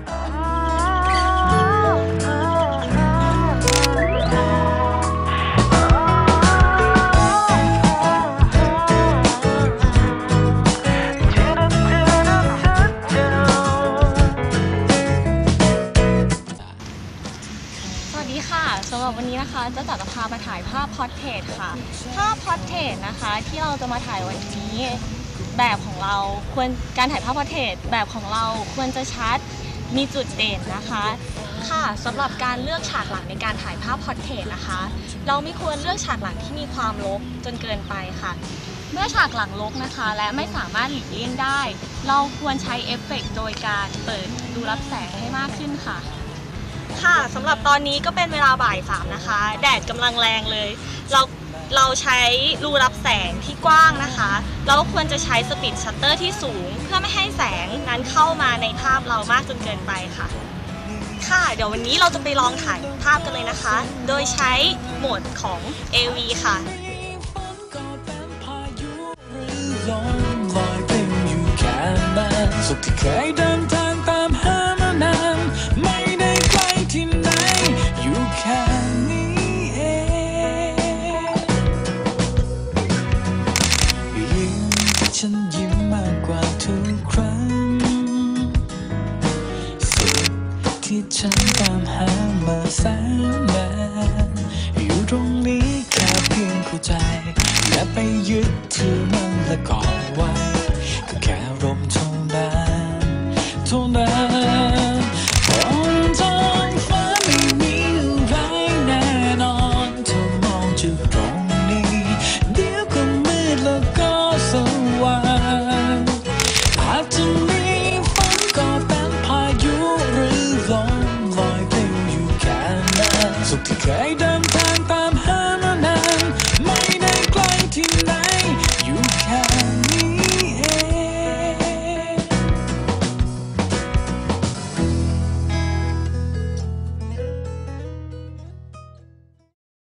สวัสดีค่ะสำหรับวันนี้นะคะจะจัดพามาถ่ายภาพพอร์เทรตค่ะ ภาพพอร์เทรตนะคะที่เราจะมาถ่ายวันนี้ แบบของเราควรการถ่ายภาพพอร์เทรตแบบของเราควรจะชัด มีจุดเด่นนะคะค่ะสำหรับการเลือกฉากหลังในการถ่ายภาพพอร์เทรตนะคะ เราไม่ควรเลือกฉากหลังที่มีความรกจนเกินไปค่ะ เมื่อฉากหลังรกนะคะ และไม่สามารถหลีกเลี่ยงได้ เราควรใช้เอฟเฟกต์โดยการเปิดดูรับแสงให้มากขึ้นค่ะ ค่ะสำหรับตอนนี้ก็เป็นเวลาบ่ายสามนะคะ แดดกำลังแรงเลย เรา เราใช้รูรับแสงที่กว้างนะคะ เราควรจะใช้สปีดชัตเตอร์ที่สูง เพื่อไม่ให้แสงนั้นเข้ามาในภาพเรามากจนเกินไปค่ะ ค่ะ เดี๋ยววันนี้เราจะไปลองถ่ายภาพกันเลยนะคะ โดยใช้โหมดของ AV ค่ะลอลอยเป็นอยู่แค่นั้นสุขที่เคย ฉันยิ้มมากกว่าทุกครั้ง สิ่งที่ฉันตามหามาแสนนาน หรือลม